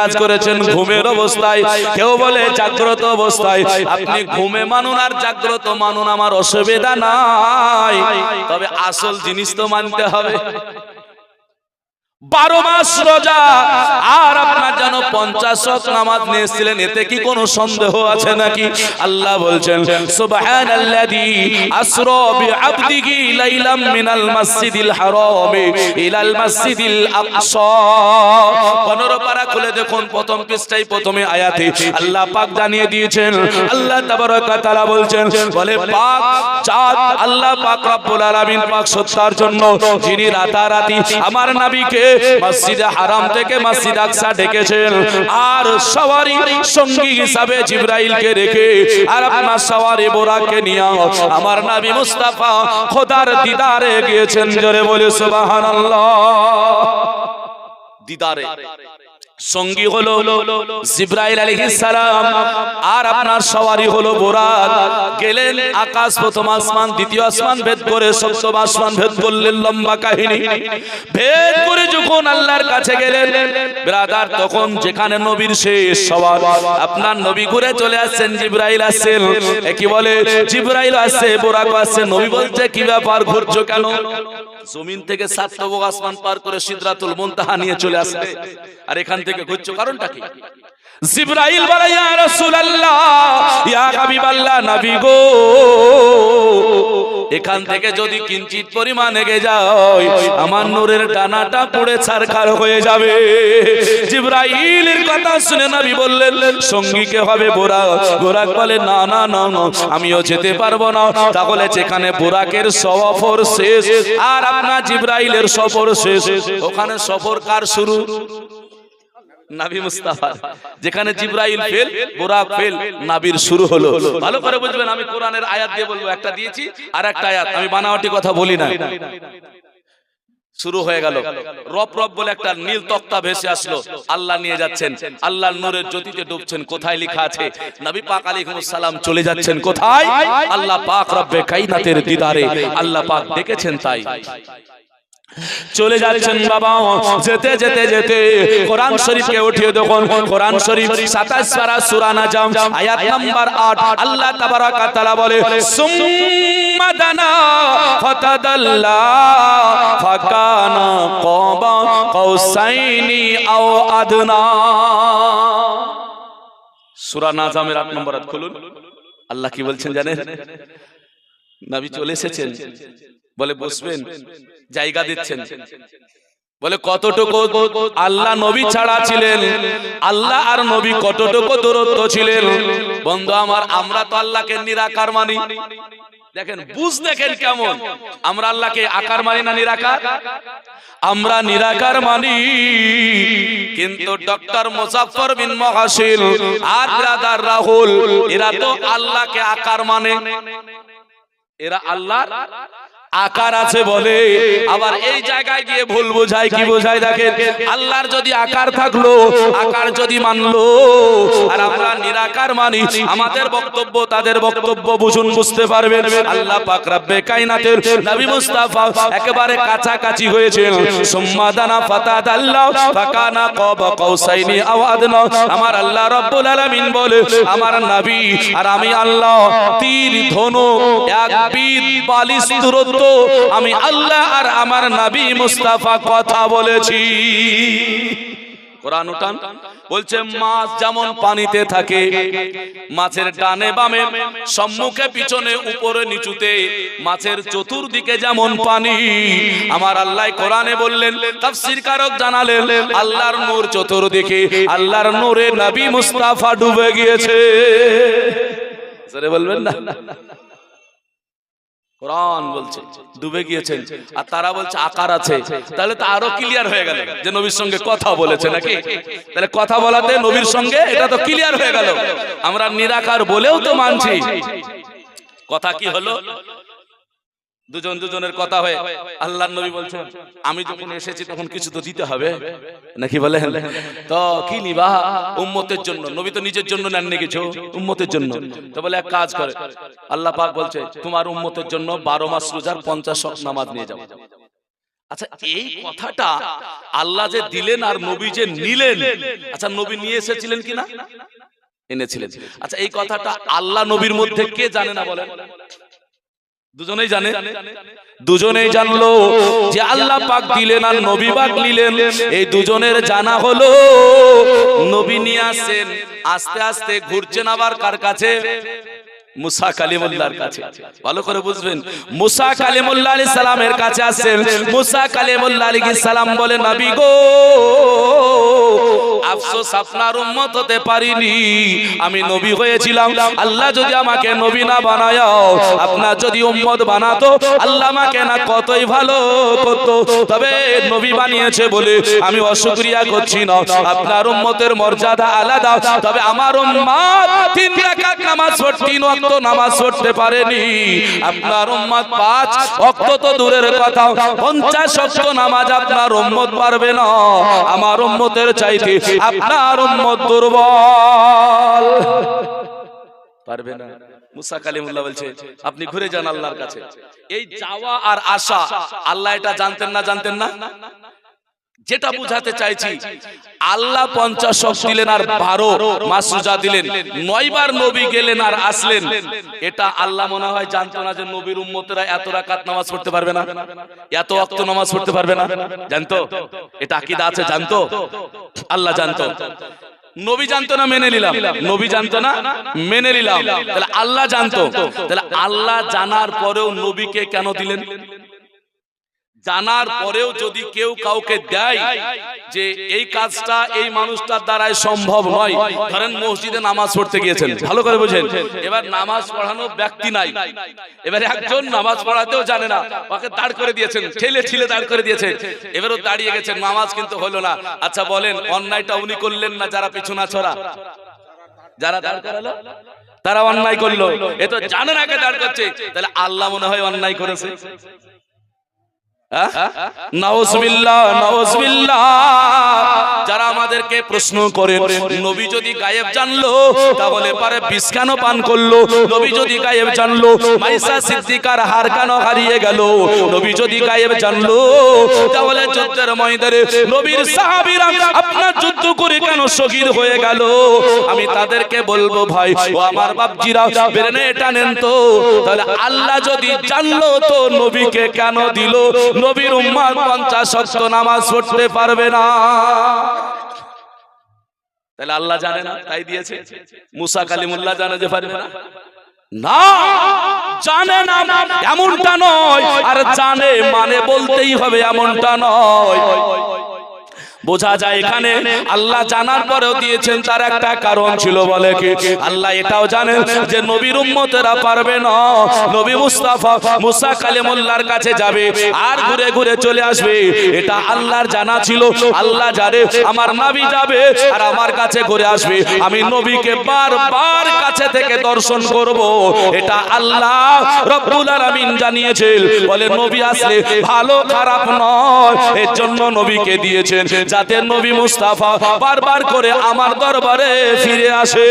বিরাজ করেছেন ঘুমের অবস্থায়। কেউ বলে জাগ্রত অবস্থায়। আপনি ঘুমে মানুন আর জাগ্রত মানুন আমার অসুবিধা নাই। তবে আসল জিনিস তো মানতে হবে। বারো মাস রোজা। আর আপনার যেন পঞ্চাশ নামাজ নিয়েছিলেন, এতে কি কোনো সন্দেহ আছে নাকি? আল্লাহ বলছেন, সুবহানাল্লাযী আসরা বিআবদিহি লাইলাম মিনাল মাসজিদিল হারাম ইলাল মাসজিদিল আকসা। 15 পারা খুলে দেখুন, প্রথম পৃষ্ঠায় প্রথমে আয়াতে আল্লাহ পাক পাক জন্য যিনি রাতারাতি আমার নবীকে মসজিদে হারাম থেকে মসজিদ আকসা ডেকেছেন আর সওয়ারি সঙ্গী হিসাবে জিবরাইলকে রেখে আর আপনার সওয়ারি বোরাকে নিয়ে আমার নবী মুস্তাফা খোদার দিদারে গিয়েছেন। জোরে বলে, সুবহানাল্লাহ। দিদারে। সঙ্গী হলো জিব্রাইল সালাম। আর আপনার সওয়ারি হলো বোরাক। গেলেন আকাশ প্রথম আসমান, দ্বিতীয় আসমান, ভেদ করে সপ্তম আসমান, ভেদ করলেন লম্বা কাহিনী। ভেদ করে যখন আল্লাহর কাছে গেলেন, ব্রাদার, তখন যেখানে নবীর শেষ সওয়ার আপনার নবী ঘুরে চলে আসছেন, জিব্রাইল আসছেন কি বলে? জিব্রাইল আসছে বোরাক আসছে। নবী বলছে, কি ব্যাপার, ঘুরছো কেন? জমিন থেকে সাত তবক আসমান পার করে সিদ্ধাতুল মুনতাহা নিয়ে চলে আসবে। আর এখান থেকে ঘুরছো কারণটা কি? জিব্রাইল বলে, ইয়া রাসূলুল্লাহ, ইয়া হাবিবাল্লাহ, নবী গো, এখান থেকে যদি কিঞ্চিত পরিমাণ এগে যায় আমার নূরের ডানাটা পড়ে ছারখার হয়ে যাবে। জিব্রাইলের কথা শুনে নবী বললেন, সঙ্গীকে হবে বোরা বোরাক বলে না না না, আমিও যেতে পারব না। তাহলে যেখানে বোরাকের সফর শেষ, আর আপনার জিব্রাইলের সফর শেষ। ওখানে সফর কার শুরু? নাবি মুস্তাফা। যেখানে জিব্রাইল ফেল বোরাক ফেল নাবির শুরু হলো। ভালো করে বুঝবেন আমি কোরআনের আয়াত দিয়ে বলব একটা দিয়েছি আর একটা আয়াত আমি বানাওয়াটি কথা বলি না। শুরু হয়ে গেল। রপ রপ বলে একটা নীল তক্তা ভেসে আসলো। আল্লাহ নিয়ে যাচ্ছেন। আল্লাহর নূরের জ্যোতিতে ডুবছেন। কোথায় লেখা আছে? নবী পাক আলাইহিস সালাম চলে যাচ্ছেন কোথায়? আল্লাহ পাক রব্বে কাইনাতের দিদারে। আল্লাহ পাক ডেকেছেন তাই। চলে যাচ্ছেন বাবা, যেতে যেতে যেতে। কোরআন শরীফকে উঠিয়ে দেখুন। কোরআন শরীফ 27 পারা সূরা নাজম, আয়াত নাম্বার 8 আল্লাহ তাবারাক তাআলা বলে, সুম্মা দানা ফাতাদাল্লা ফাকানা কাবা কাউসাইনি আও আদনা। সূরা নাজমের 8 নম্বর আয়াত খুলুন। আল্লাহ কি বলছেন জানেন? নবী চলে এসেছেন। বলে বসবেন জায়গা দিচ্ছেন। বলে কতটুকু আল্লাহ নবী ছাড়া ছিলেন? আল্লাহ আর নবী কতটুকু দূরত্ব ছিলেন? বন্ধু আমার আমরা তো আল্লাহকে নিরাকার মানি। দেখেন বুঝ দেখেন কেমন? আমরা আল্লাহকে আকার মানি না নিরাকার? আমরা নিরাকার মানি। কিন্তু ডক্টর মুজাফফর বিন মহাসিল আর ব্রাদার রাহুল এরা তো আল্লাহকে আকার মানে। এরা আল্লাহ আকার আছে বলে। আবার এই জায়গায় গিয়ে ভুল বোঝায়, কি বোঝায় দেখেন? আল্লাহর যদি আকার থাকল, আকার যদি মানলো, আর আমরা নিরাকার মানি, আমাদের বক্তব্য, তাদের বক্তব্য বুঝুন, বুঝতে পারবেন। আল্লাহ পাক রব্বে কায়নাতের নবী মুস্তাফা একেবারে কাছাকাছি হয়েছেন। সুম্মাদানা ফাতাদ আল্লাহ ফাকানা কাবা কাউসাইনি আও আদনা আমার আল্লাহ রব্বুল আলামিন বলে, আমার নবী আর আমি আল্লাহ তীর ধনু এক বিদ বালিশ, দূরত্ব আমি আল্লাহ আর আমার নাবি মুস্তাফা কথা বলেছি। কোরআন উঠান, বলছে, মাছ যেমন পানিতে থাকে, মাছের ডানে বামে, সম্মুখে, পিছনে, উপরে, নিচুতে, মাছের চতুর্দিকে যেমন পানি। আমার আল্লাহ কোরআনে বললেন, তাফসীর কারক জানালেন, আল্লাহর নূর চতুর্দিকে, আল্লাহর নূরে নবী মুস্তাফা ডুবে গিয়েছে। বলবেন না? কোরআন বলছে, ডুবে গিয়েছেন, আর তারা বলছে আকার আছে। তাহলে তো আরও ক্লিয়ার হয়ে গেল যে নবীর সঙ্গে কথা বলেছে নাকি? তাহলে কথা বলাতে নবীর সঙ্গে এটা তো ক্লিয়ার হয়ে গেল। আমরা নিরাকার বলেও তো মানছি। কথা কি হলো? দুজন দুজনের কথা হয়ে। আল্লাহ নবী বলছেন, আমি যখন এসেছি তখন কিছু তো দিতে হবে। নাকি বলে তো কি নিবা? উম্মতের জন্য। নবী তো নিজের জন্য নেননি কিছু। উম্মতের জন্য। তো বলে এক কাজ করে। আল্লাহ পাক বলছে, তোমার উম্মতের জন্য বারো মাস রোজার পঞ্চাশ নামাজ নিয়ে যাও। আচ্ছা এই কথাটা আল্লাহ যে দিলেন আর নবী যে নিলেন আচ্ছা নবী নিয়ে এসেছিলেন কিনা? এনেছিলেন। আচ্ছা এই কথাটা আল্লাহ নবীর মধ্যে কে জানে না বলেন? দুজনেই জানে। দুজনেই জানলো যে আল্লাহ পাক দিলেন আর নবী পাক নিলেন। এই দুজনের জানা হলো নবী নিয়ে আসেন। আস্তে আস্তে ঘুরছেন আবার কার কাছে? মুসা কালিমুল্লাহর কাছে। ভালো করে বুঝবেন মুসা কালিমুল্লাহ আলাইহিস সালামের কাছে আসেন মুসা কালিমুল্লাহ আলাইহিস সালাম বলে নবী গো আফসোস আপনার উম্মত হতে পারিনি। আমি নবী হয়েছিলাম। আল্লাহ যদি আমাকে নবী না বানায় আপনার যদি উম্মত বানাতো আল্লাহ আমাকে না কতই ভালো করতো। তবে নবী বানিয়েছে বলে আমি অশুকরিয়া করছি না। আপনার উম্মতের মর্যাদা আলাদা। তবে আমার উম্মত তিন রাকাত নামাজ পড়তে তিন ওয়াক্ত নামাজ পড়তে পারেনি। আপনার উম্মত পাঁচ ওয়াক্ত তো দূরের কথা। পঞ্চাশ ওয়াক্ত নামাজ আপনার উম্মত পারবে না। আমার উম্মতের চাইতে আপনার উম্মত দুর্বল। পারবে না। মুসা কালিমুল্লাহ বলছে, আপনি ঘুরে যান আল্লাহর কাছে। এই যাওয়া আর আসা, আল্লাহ এটা জানতেন না জানতেন না? যেটা বুঝাতে চাইছি আল্লাহ পঞ্চাশ শখ দিলেন আর বারো মাস রোজা দিলেন। নয়বার নবী গেলেন আর আসলেন। এটা আল্লাহ মনে হয় জানতো না যে নবীর উম্মতেরা এত রাকাত নামাজ পড়তে পারবে না। এত অক্ত নামাজ পড়তে পারবে না। জানতো? এটা আকিদা আছে জানতো? আল্লাহ জানতো। নবী জানতো না মেনে নিলাম। নবী জানতো না মেনে নিলাম। তাহলে আল্লাহ জানতো। তাহলে আল্লাহ জানার পরেও নবীকে কেন দিলেন? জানার পরেও যদি কেউ কাউকে দেয় যে এই কাজটা এই মানুষটার দ্বারাই সম্ভব নয়, ধরেন মসজিদে নামাজ পড়তে গিয়েছেন, ভালো করে বুঝেন, এবার নামাজ পড়ানো ব্যক্তি নাই, এবার একজন নামাজ পড়াতেও জানে না, ওকে দাঁড় করে দিয়েছেন, ঠেলে ঠেলে দাঁড় করে দিয়েছেন, এবারও দাঁড়িয়ে গেছেন, নামাজ কিন্তু হলো না আচ্ছা বলেন, অন্যায়টা উনি করলেন না যারা পিছনা ছড়া? যারা দাঁড় করালো? তারা অন্যায় করল, এ তো জানে না কে দাঁড় করছে, তাহলে আল্লাহ মনে হয় অন্যায় করেছে। নাউজবিল্লাহ নাউজবিল্লাহ। যারা আমাদেরকে প্রশ্ন করে, নবী যদি গায়েব জানলো, তাহলে পারে বিষ কেন পান করল। নবী যদি গায়েব জানলো, মাইসা সিদ্দিকার হার কেন হারিয়ে গেল। নবী যদি গায়েব জানলো, তাহলে যুদ্ধের ময়দানে নবীর সাহাবীরা আপনার যুদ্ধ করে কেন শহীদ হয়ে গেল? আমি তাদেরকে বলব ভাই, ও আমার বাপজিরা বেরেনে এটা নেন তো। তাহলে আল্লাহ যদি জানলো তো নবীকে কেন দিল? নবীর উম্মার পঞ্চাশ শক্ত নামাজ পড়তে পারবে না। তাহলে আল্লাহ জানে না তাই দিয়েছে। মুসা কালিমুল্লাহ জানে যে পারে না। না জানে না এমনটা নয় আর জানে মানে বলতেই হবে এমনটা নয়। বোঝা যায় এখানে আল্লাহ জানার পরেও দিয়েছেন তার একটা কারণ ছিল বলে কি? আল্লাহ এটাও জানেন যে নবীর উম্মতেরা পারবে না। নবী মুস্তাফা মুসা কালিমুল্লাহর কাছে যাবে। আর ঘুরে ঘুরে চলে আসবে। এটা আল্লাহর জানা ছিল। আল্লাহ জানে আমার নবী যাবে আর আমার কাছে ঘুরে আসবে। আমি নবীকে বারবার কাছে থেকে দর্শন করব। এটা আল্লাহ রব্বুল আলামিন জানিয়েছেন। বলে নবী আসলে ভালো খারাপ নয়। এর জন্য নবীকে দিয়েছেন যাতে নবী মুস্তাফা বারবার করে আমার দরবারে ফিরে আসে।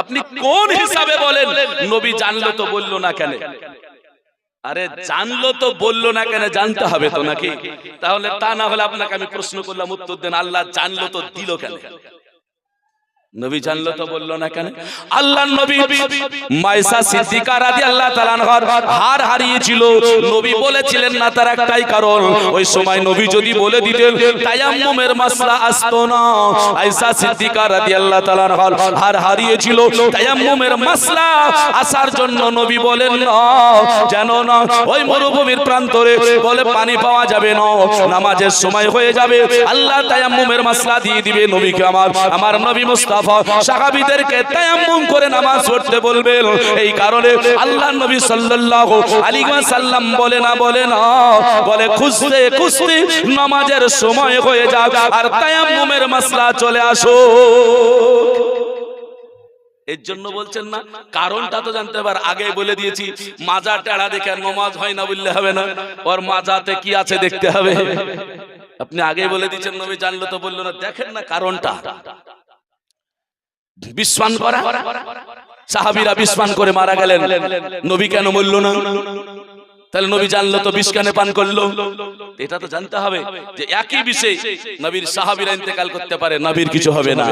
আপনি কোন হিসাবে বলেন, নবী জানলো তো বলল না কেন? আরে জানলো তো বলল না কেন, জানতে হবে তো নাকি? তাহলে তা না হলে আপনাকে আমি প্রশ্ন করলাম, উত্তর দেন, আল্লাহ জানলো তো দিল কেন? নবী জানলো তো বলল না কেন? আল্লাহ নবী মাইসা সিদ্দিকা রাদিয়াল্লাহু তাআলা আনহার হার হারিয়েছিল। নবী বলেছিলেন না তার একটাই কারণ। ওই সময় নবী যদি বলে দিতেন তায়াম্মুমের মাসলা আসতো না। আয়েশা সিদ্দিকা রাদিয়াল্লাহু তাআলা আনহার হার হারিয়েছিল। তায়াম্মুমের মাসলা আসার জন্য নবী বলেন না যেন না ওই মরুভূমির প্রান্তরে বলে পানি পাওয়া যাবে না। নামাজের সময় হয়ে যাবে। আল্লাহ তায়াম্মুমের মাসলা দিয়ে দিবে নবীকে আমার। আমার নবী মুস্তাফা তায়াম্মুম করে নামাজ পড়তে বলবেন। এই কারণে আল্লাহ নবী সাল্লাল্লাহু আলাইহি ওয়াসাল্লাম বলে না বলে না। বলে, খুঁজতে খুঁজতে নামাজের সময় হয়ে যাক আর তায়াম্মুমের মাসলা চলে আসো। এর জন্য বলছেন না, কারণটা তো জানতে পার, আগে বলে দিয়েছি, মাজা টেড়া দেখে নমাজ হয় না বললে হবে না। ওর মাজাতে কি আছে দেখতে হবে। আপনি আগে বলে দিয়েছেন, নবী জানলো তো বলল না, দেখেন না কারণটা। বিশ্বান করা? সাহাবিরা বিশ্বান করে মারা গেলেন। নবী কেন বলল না? তাহলে নবী জানলো তো বিষ কেন পান করল। এটা তো জানতে হবে যে একই বিষয়ে নবীর সাহাবীরা ইন্তেকাল করতে পারে, নবীর কিছু হবে না।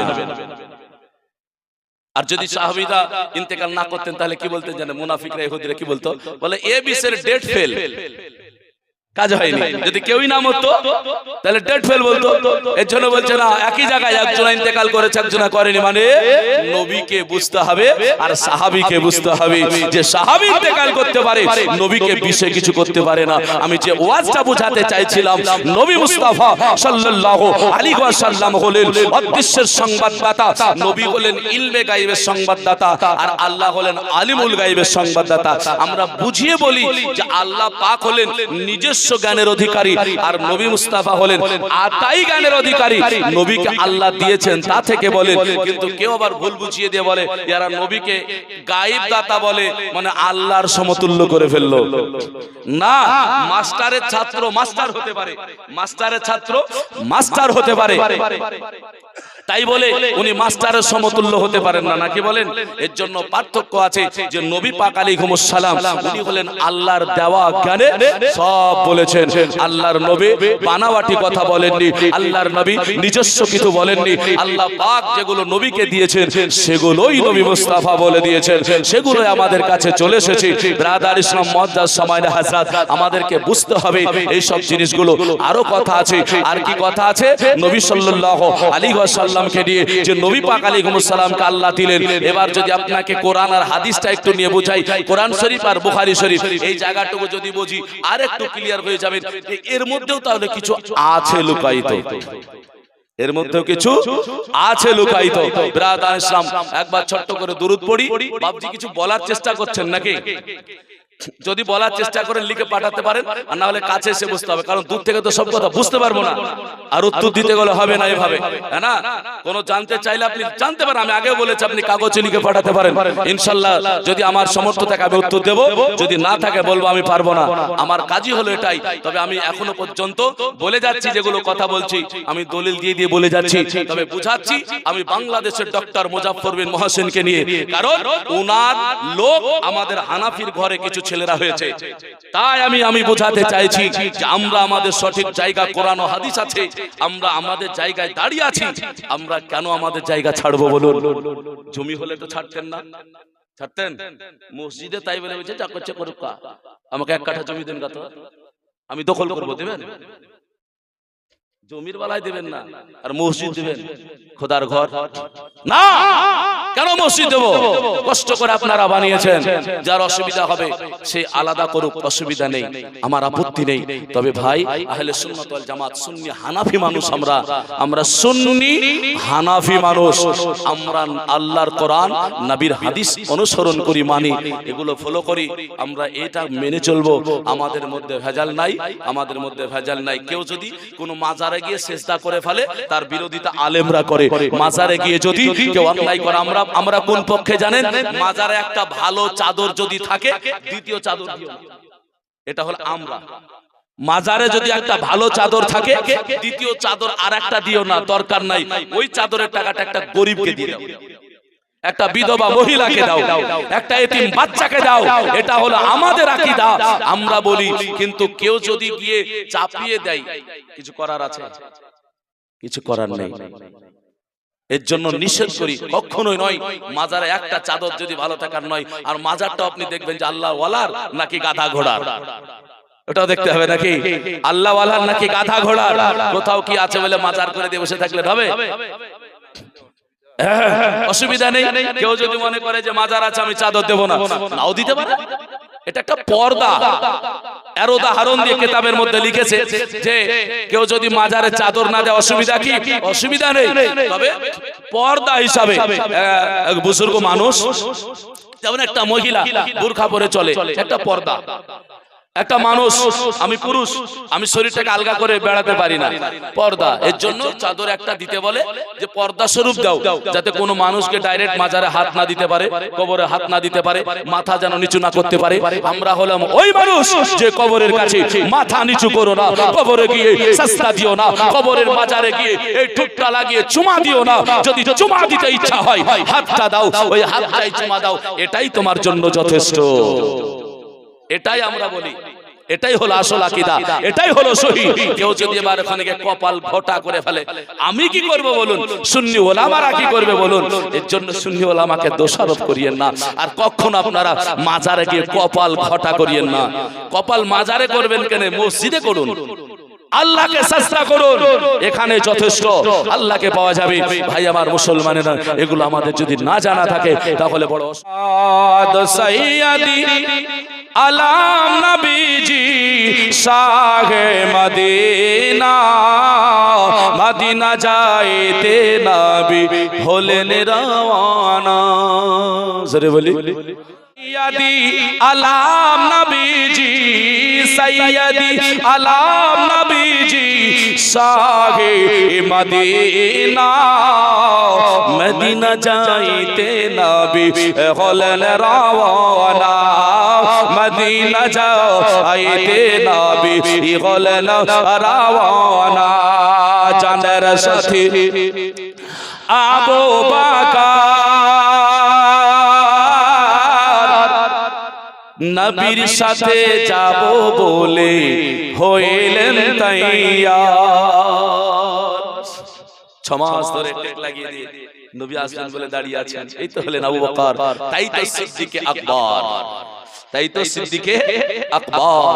আর যদি সাহাবীরা ইন্তেকাল না করতেন, তাহলে কি বলতেন জানেন? মুনাফিকরা, ইহুদিরা কি বলতো? বলে, এ বিষের ডেট ফেল কাজ হয়নি। যদি কেউই না মরতো তাহলে ডেট ফেল বলতো। এর জন্য বলছে না একই জায়গায় একজন ইন্তেকাল করেছে একজন করেনি মানে নবীকে বুঝতে হবে আর সাহাবীকে বুঝতে হবে যে সাহাবী ইন্তেকাল করতে পারে নবীকে বিষয়ে কিছু করতে পারে না। আমি যে ওয়াজটা বোঝাতে চাইছিলাম নবী মুস্তাফা সাল্লাল্লাহু আলাইহি ওয়াসাল্লাম হলেন অদৃশ্যের সংবাদদাতা। নবী হলেন ইলমে গায়বের সংবাদদাতা আর আল্লাহ হলেন আলিমুল গায়বের সংবাদদাতা। আমরা বুঝিয়ে বলি যে আল্লাহ পাক হলেন নিজস্ব জ্ঞানের অধিকারী আর নবী মুস্তাফা হলেন আতাই জ্ঞানের অধিকারী। নবীকে আল্লাহ দিয়েছেন, তা থেকে বলেন কিন্তু কেউ আবার ভুল বুঝিয়ে দিয়ে বলে যারা নবীকে গায়েব দাতা বলে মানে আল্লাহর সমতুল্য করে ফেলল। না, মাস্টারের ছাত্র মাস্টার হতে পারে। মাস্টারের ছাত্র মাস্টার হতে পারে। তাই বলে উনি মাস্টারের সমতুল্য হতে পারেন না, নাকি বলেন? এর জন্য পার্থক্য আছে যে নবী পাক আলাইহিমুস সালাম, উনি হলেন আল্লাহর দেওয়া জ্ঞানে সব বলেছেন। আল্লাহর নবী বানাওয়াটি কথা বলেননি, আল্লাহর নবী নিজস্ব কিছু বলেননি। আল্লাহ পাক যেগুলো নবীকে দিয়েছেন, সেগুলোই নবী মুস্তাফা বলে দিয়েছেন। সেগুলোই আমাদের কাছে চলে এসেছে। ব্রাদার ইসলাম মজ্জাজ সময় হাজরাত, আমাদেরকে বুঝতে হবে এই সব জিনিসগুলো। আরও কথা আছে। আর কি কথা আছে? নবী সাল্লাল্লাহু আলাইহি ওয়াসাল্লামকে দিয়ে যে নবী পাক আলাইহিস সালামকে আল্লাহ দিলেন। এবার যদি আপনাকে কোরআন আর হাদিসটা একটু নিয়ে বোঝাই কোরআন শরীফ আর বুখারী শরীফ এই জায়গাটুকু যদি বুঝি আর একটু ক্লিয়ার হয়ে যাবেন এর মধ্যেও তাহলে কিছু আছে লুকায়িত। এর মধ্যেও কিছু আছে লুকায়িত। ব্রাদার ইসলাম একবার ছোট্ট করে দূরত পড়ি। বাবজি কিছু বলার চেষ্টা করছেন নাকি? যদি বলার চেষ্টা করেন লিখে পাঠাতে পারেন আর না হলে কাছে এসে বুঝতে হবে। কারণ দূর থেকে তো সব কথা বুঝতে পারব না। আর উত্তর দিতে গেলে হবে না এভাবে। হ্যাঁ না? কোনো জানতে চাইলে আপনি জানতে পারেন। আমি আগেও বলেছি আপনি কাগজে লিখে পাঠাতে পারেন। ইনশাল্লাহ যদি আমার সমর্থ থাকে আমি উত্তর দেবো যদি না থাকে বলব আমি পারব না। আমার কাজই হলো এটাই। তবে আমি এখনও পর্যন্ত বলে যাচ্ছি যেগুলো কথা বলছি। আমি দলিল দিয়ে দিয়ে বলে যাচ্ছি। তবে বুঝাচ্ছি আমি বাংলাদেশের ডক্টর মুজাফর বিন মহাসেনকে নিয়ে। কারণ ওনার লোক আমাদের হানাফির ঘরে কিছু ছেলেরা হয়েছে। তাই আমি আমি বোঝাতে চাইছি যে আমরা আমাদের সঠিক জায়গা, কোরআন হাদিস আছে। আমরা আমাদের জায়গায় দাঁড়িয়ে আছি। আমরা কেন আমাদের জায়গা ছাড়বো বলুন? জমি হলে তো ছাড়তেন না। ছাড়তেন? মসজিদে তাই বলে যা করছে করুক আমাকে এক কাঠা জমি দেন তো আমি দখল করব, দেবেন? জমির বেলায় দেবেন না আর মসজিদ দেবেন। খোদার ঘর। না! কেন মসজিদ দেবো? কষ্ট করে আপনারা বানিয়েছেন। যার অসুবিধা হবে সে আলাদা করুক অসুবিধা নেই। আমার আপত্তি নেই। তবে ভাই আহলে সুন্নাত ওয়াল জামাত সুন্নি হানাফি মানুষ আমরা। আমরা সুন্নি হানাফি মানুষ। আমরা আল্লাহর কোরআন নবীর হাদিস অনুসরণ করি মানি। এগুলো ফলো করি। আমরা এটা মেনে চলবো। আমাদের মধ্যে ভেজাল নাই। আমাদের মধ্যে ভেজাল নাই। কেউ যদি কোনো মাজারে গিয়ে চেষ্টা করে ফেলে তার বিরোধিতা আলেমরা করে। মাজারে গিয়ে যদি কেউ অন্যায় করে আমরা আমরা কোন পক্ষে জানেন? মাজারে একটা ভালো চাদর যদি থাকে দ্বিতীয় চাদর দিও এটা হলো আমরা। মাজারে যদি একটা ভালো চাদর থাকে দ্বিতীয় চাদর আর একটা দিও না দরকার নাই। ওই চাদরের টাকাটা একটা গরিবকে দিয়ে দাও। একটা বিধবা মহিলাকে দাও, একটা এতিম বাচ্চাকে দাও, এটা হলো আমাদের আকীদা। আমরা বলি, কিন্তু কেউ যদি গিয়ে চাপিয়ে দেয়, কিছু করার আছে? কিছু করার নেই। এর জন্য নিষেধ করি, কখনোই নয়, মাজারে একটা চাদর যদি ভালো থাকার নয়, আর মাজারটা আপনি দেখবেন যে আল্লাহ ওয়ালার নাকি গাধা ঘোড়ার। ওটাও দেখতে হবে নাকি? আল্লাহ ওয়ালার নাকি গাধা ঘোড়ার। কোথাও কি আছে বলে মাজার করে দিয়ে বসে থাকলে হবে? অসুবিধা নেই। কেউ যদি মনে করে যে মাজার আছে, আমি চাদর দেবো না। নাও দিতে পারে। এটা একটা পর্দা। এর উদাহরণ দিয়ে কেতাবের মধ্যে লিখেছে যে, কেউ যদি মাজারে চাদর না দেয়, অসুবিধা কি? অসুবিধা নেই। তবে পর্দা হিসাবে এক বুজুর্গ মানুষ, যেমন একটা মহিলা বুরখা পরে চলে, একটা পর্দা। একটা মানুষ আমি পুরুষ আমি শরীরটাকে আলগা করে বেড়াতে পারি না। পর্দা এর জন্য চাদর একটা দিতে বলে যে পর্দা স্বরূপ দাও যাতে কোনো মানুষকে ডাইরেক্ট মাজারে হাত না দিতে পারে কবরে হাত না দিতে পারে মাথা যেন নিচু না করতে পারে। আমরা হলাম ওই মানুষ যে কবরের কাছে মাথা নিচু করো না কবরে গিয়ে সস্তা দিও না কবরের মাজারে গিয়ে এই ঠুকটা লাগিয়ে চুমা দিও না। যদি চুমা দিতে ইচ্ছা হয় হাতটা দাও ওই হাতটাই চুমা দাও। এটাই তোমার জন্য যথেষ্ট। এটাই আমরা বলি এটাই হলো আসল আকিদা। এটাই হলো সহি। কেউ যদি এবার ওখানে কপাল ঘটা করে ফেলে আমি কি করব বলুন? সুন্নি ওলামারা কি করবে বলুন? এর জন্য সুন্নি ওলামাকে দোষারোপ করিয়েন না। আর কখন আপনারা মাজারে গিয়ে কপাল ঘটা করিয়েন না? কপাল মাজারে করবেন কেন? মসজিদে করুন। আল্লাহকে চেষ্টা করুন। এখানে যথেষ্ট। আল্লাহকে পাওয়া যাবে। ভাই, আমার মুসলমানেরা, এগুলো আমাদের যদি না জানা থাকে, তাহলে বড় আলাম নবীজি শাহে মদিনা। মদিনা যাইতে নবী হলেন রওয়ানা। জোরে বলি। আলাম নবীজি সৈয়দি আলাম নবীজি শাহে মদিনা। মদিনা যাইতে নবী হলেন রাওয়ানা মদিনা যাইতে নবী হলেন রাওয়ানা জানের সাথে আবু বাকার নবীর সাথে যাব বলে হইলেন তাইয়া ছমাস ধরে টেক লাগিয়ে দিয়ে নবী আসলেন বলে দাঁড়িয়ে আছেন। এই তো হলেন আবু বকর। তাই তো সিদ্দিকে আকবর। তাই তো সিদ্দিকে আকবর।